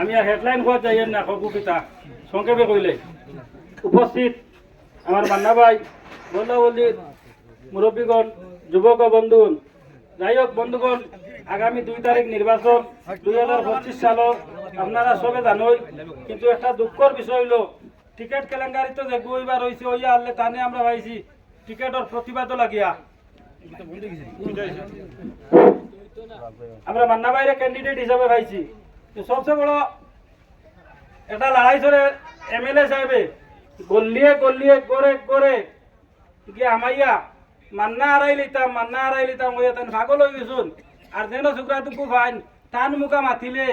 আমি আর হেডলাইন হওয়া যাই না কবিতা সংক্ষেপে কইলে। উপস্থিত আমার মান্না ভাই বন্ধা বন্ধু মুরব্বীগণ যুবক ও বন্ধুগণ যাই হোক বন্ধুগণ, আগামী দুই তারিখ নির্বাচন দুই হাজার পঁচিশ সালত আপনারা সবে জানোই কিন্তু একটা দুঃখর বিষয় হইল টিকেট কেলেঙ্কারি তো যে গুইবার হয়েছে ওইয়া আনলে তানে আমরা পাইছি টিকেটর প্রতিবাদও লাগিয়া। আমরা মান্না বাইরে ক্যান্ডিডেট হিসাবে পাইছি তো সবচেয়ে বড় এটা লড়াই ধরে এমএলএ সাহেবে গল্লিয়ে গল্লিয়ে করে করে গিয়ে আমাইয়া, মান্না আড়াই লিতাম মান্না আড়াই লিতাম হইয়া তান ভাগল হয়ে গেছুন আর যেন শুক্রা টুকু ফাইন টান মুখা মাতিলে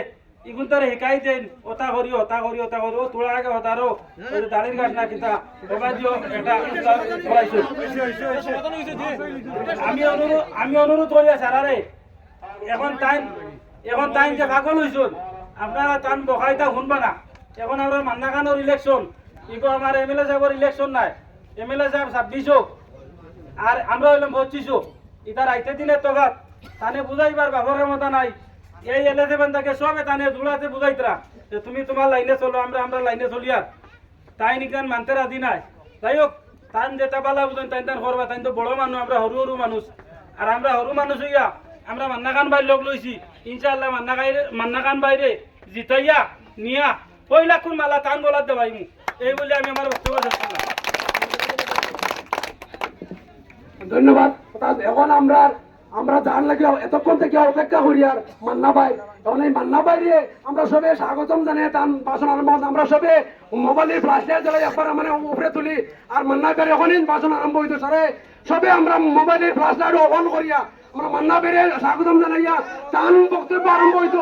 ইগুন তারে শিকাই দেন ওটা করি ওটা করি ওটা করি ও তোলা আগে হতারো দাঁড়ির গাছ না কিতা এবার দিও এটা করাইছো আমি অনুরোধ আমি অনুরোধ করি সারারে এখন টাইম এখন টাইম যে ভাগল হইছুন আপনারা টান বকাইতা শুনবা না। এখন আমরা মান্না খানোর ইলেকশন ইগো আমার এমএলএ সাহেবের ইলেকশন নাই। এমএলএ সাহেব ছাব্বিশ আর আমরা হইলাম পঁচিশ ইতার আইতে দিনে তগাত। তানে বুঝাইবার বাবার ক্ষমতা নাই। এই এলে দেবেন তাকে সবে তানে দৌড়াতে বুঝাইতরা যে তুমি তোমার লাইনে চলো, আমরা আমরা লাইনে চলি আর তাই নিকান মানতে রাজি নাই। যাই হোক তান যেটা পালা বুঝেন তাই তান করবা তাই তো বড় মানুষ আমরা সরু সরু মানুষ আর আমরা সরু মানুষ হইয়া, আমরা মান্না খান ভাই লোক লইছি ইনশাআল্লাহ মান্না গাইরে মান্না খান বাইরে জিতাইয়া নিয়া পয়লা কোন মালা তান বলার দেবাই মু। এই বলে আমি আমার বক্তব্য ধন্যবাদ। এখন আমরা আমরা জান লাগে, এতক্ষণ থেকে অপেক্ষা করি আর মান্না ভাই। তখন এই মান্না বাইরে আমরা সবে স্বাগতম জানিয়ে তান বাসন আরম্ভ আমরা সবে মোবাইলের ফ্লাশ লাইট জ্বালাই একবার মানে উপরে তুলি। আর মান্না বের এখনই বাসন আরম্ভ হইতো সবে আমরা মোবাইলের ফ্লাশ লাইট অন করিয়া আমরা মান্না বেড়ে স্বাগতম জানাইয়া তান বক্তব্য আরম্ভ হইতো।